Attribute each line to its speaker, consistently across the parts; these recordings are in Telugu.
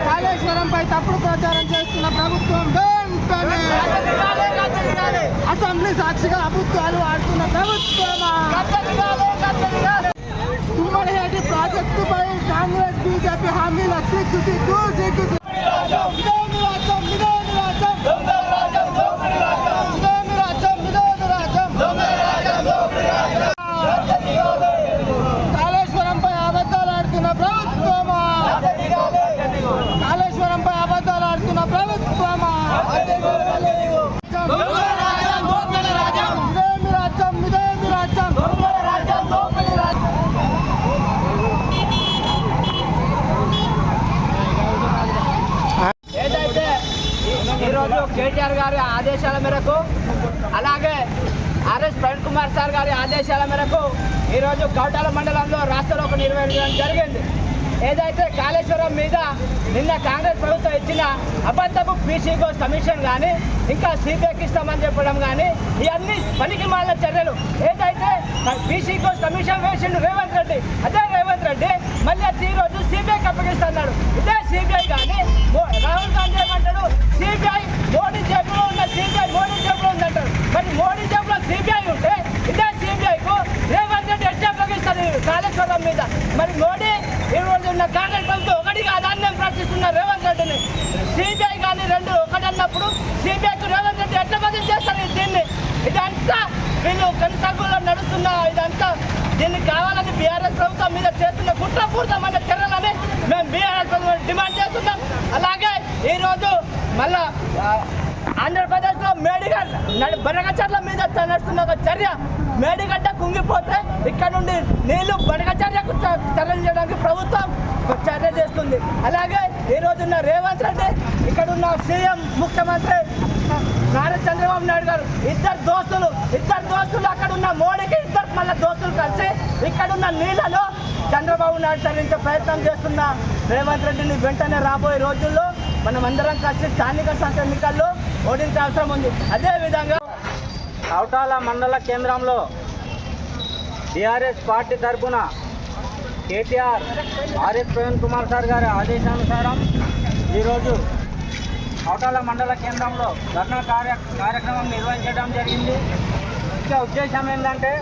Speaker 1: కాళేశ్వరంపై తప్పుడు ప్రచారం చేస్తున్న ప్రభుత్వం అసెంబ్లీ సాక్షిగా అబుత్వాలు ఆడుతున్న ప్రభుత్వం
Speaker 2: ప్రాజెక్టుపై కాంగ్రెస్ బీజేపీ హామీల గారి ఆదేశాల మేరకు అలాగే ఆర్ఎస్ ప్రవీణ్ కుమార్ సార్ గారి ఆదేశాల మేరకు ఈరోజు కౌటాల మండలంలో రాష్ట్రంలో నిర్వహించడం జరిగింది. ఏదైతే కాళేశ్వరం మీద నిన్న కాంగ్రెస్ ప్రభుత్వం ఇచ్చిన అబద్ధపు పీసీ కమిషన్ కానీ ఇంకా సీబీఐకి ఇస్తామని చెప్పడం కానీ ఇవన్నీ పనికి మాలిన చర్యలు. ఏదైతే పీసీ కమిషన్ వేసిండు రేవంత్ రెడ్డి అదే రేవంత్ రెడ్డి మళ్ళీ వచ్చి ఈ రోజు అప్పగిస్తున్నాడు ఇదే సిబిఐ కానీ మో- రాహుల్ గాంధీ ఏమంటాడు సిబిఐ మోడీ జేబులో ఉన్న సిబిఐ మోడీ జేబులో ఉందంటాడు మరి మోడీ జేబులో సిబిఐ ఉంటే ఇదే సిబిఐకు రేవంత్ రెడ్డి ఎట్లా అప్పగిస్తాడు ఈ కాళేశ్వరం మీద మరి మోడీ ఈ రోజు ఉన్న కాంగ్రెస్ ప్రభుత్వం ఒకటి కాదు అని నేను రేవంత్ రెడ్డిని. సిబిఐ కానీ రెండు ఒకటి అన్నప్పుడు సిబిఐకు రేవంత్ రెడ్డి ఎట్లా బదిలీ చేస్తారు దీన్ని? ఇదంతా వీళ్ళు కొనసాగులో నడుస్తున్న ఇదంతా దీన్ని కావాలని బీఆర్ఎస్ ప్రభుత్వం మీద చేస్తున్న కుట్రపూరితమైన చర్యలని మేము బీఆర్ఎస్ ప్రభుత్వం డిమాండ్ చేస్తున్నాం. అలాగే ఈరోజు మళ్ళా ఆంధ్రప్రదేశ్లో మేడిగడ్డ నడి- మీద నడుస్తున్న ఒక చర్య. మేడిగడ్డ కుంగిపోతే ఇక్కడ నుండి నీళ్ళు బనగచర్యకు చ- చర్యలు చేయడానికి ప్రభుత్వం ఒక చర్య చేస్తుంది. అలాగే చేస్తున్న రేవంత్ రెడ్డి ఇక్కడ ఉన్న సీఎం ముఖ్యమంత్రి నారా చంద్రబాబు నాయుడు గారు ఇద్దరు దోస్తులు ఇద్దరు దోస్తులు అక్కడ ఉన్న మోడీకి ఇద్దరు మళ్ళీ దోస్తులు కలిసి ఇక్కడ ఉన్న నీళ్ళలో చంద్రబాబు నాయుడు తరలించే ప్రయత్నం చేస్తున్న రేవంత్ రెడ్డిని వెంటనే రాబోయే రోజుల్లో మనం అందరం కలిసి స్థానిక సంస్థ ఎన్నికల్లో ఓడించాల్సిన ఉంది. అదేవిధంగా అవటాల కౌటాల మండల కేంద్రంలో టీఆర్ఎస్ పార్టీ తరఫున KTR RS Praveen Kumar sir గారి ఆదేశానుసారం ఈరోజు కౌటాల మండల కేంద్రంలో ధర్నా కార్య కార్యక్రమం నిర్వహించడం జరిగింది. ముఖ్య ఉద్దేశం ఏంటంటే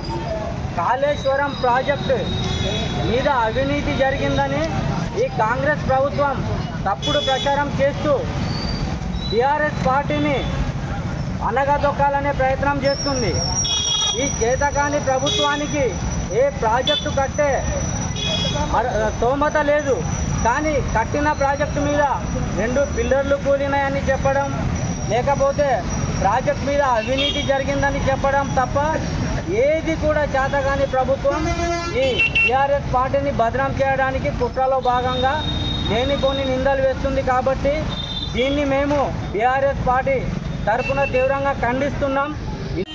Speaker 2: కాళేశ్వరం ప్రాజెక్టు మీద అవినీతి జరిగిందని ఈ కాంగ్రెస్ ప్రభుత్వం తప్పుడు ప్రచారం చేస్తూ టీఆర్ఎస్ పార్టీని అనగదొక్కాలనే ప్రయత్నం చేస్తుంది. ఈ చేతకాని ప్రభుత్వానికి ఏ ప్రాజెక్టు కట్టే స్తోమత లేదు. కానీ కట్టిన ప్రాజెక్టు మీద రెండు పిల్లర్లు కూలినాయని చెప్పడం లేకపోతే ప్రాజెక్ట్ మీద అవినీతి జరిగిందని చెప్పడం తప్ప ఏది కూడా చేతగాని ప్రభుత్వం ఈ టీఆర్ఎస్ పార్టీని బదనాం చేయడానికి కుట్రలో భాగంగా లేనిపోని నిందలు వేస్తుంది కాబట్టి దీన్ని మేము బీఆర్ఎస్ పార్టీ తరఫున తీవ్రంగా ఖండిస్తున్నాం.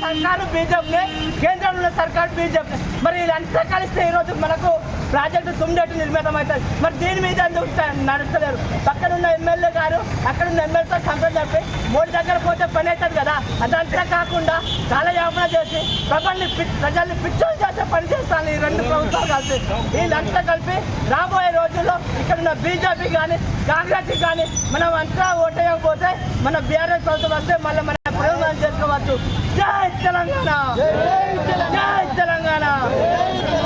Speaker 2: సర్కారు బీజేపీ కేంద్రంలో సర్కారు బీజేపీ మరి వీళ్ళంతా కలిస్తే ఈరోజు మనకు ప్రాజెక్టు తుమ్మినట్టు నిర్మితం అవుతుంది మరి దీని మీద ఎందుకు నడుస్తలేరు? పక్కనున్న ఎమ్మెల్యే గారు అక్కడున్న ఎమ్మెల్యేతో సంతోషం చెప్పి మోడీ దగ్గర పోతే పని అవుతుంది కదా? అదంతా కాకుండా కాలయాపన చేసి ప్రజల్ని ప్రజల్ని పిచ్చోలు చేసే పని చేస్తాను ఈ రెండు ప్రభుత్వాలు కలిసి. వీళ్ళంతా కలిపి రాబోయే రోజుల్లో ఇక్కడున్న బీజేపీ కానీ కాంగ్రెస్ కానీ మనం అంతా ఓటేయకపోతే మన బీఆర్ఎస్ ప్రభుత్వం వస్తే మళ్ళీ మన ప్రయోజనం చేసుకోవచ్చు. జై తెలంగాణ! జై తెలంగాణ!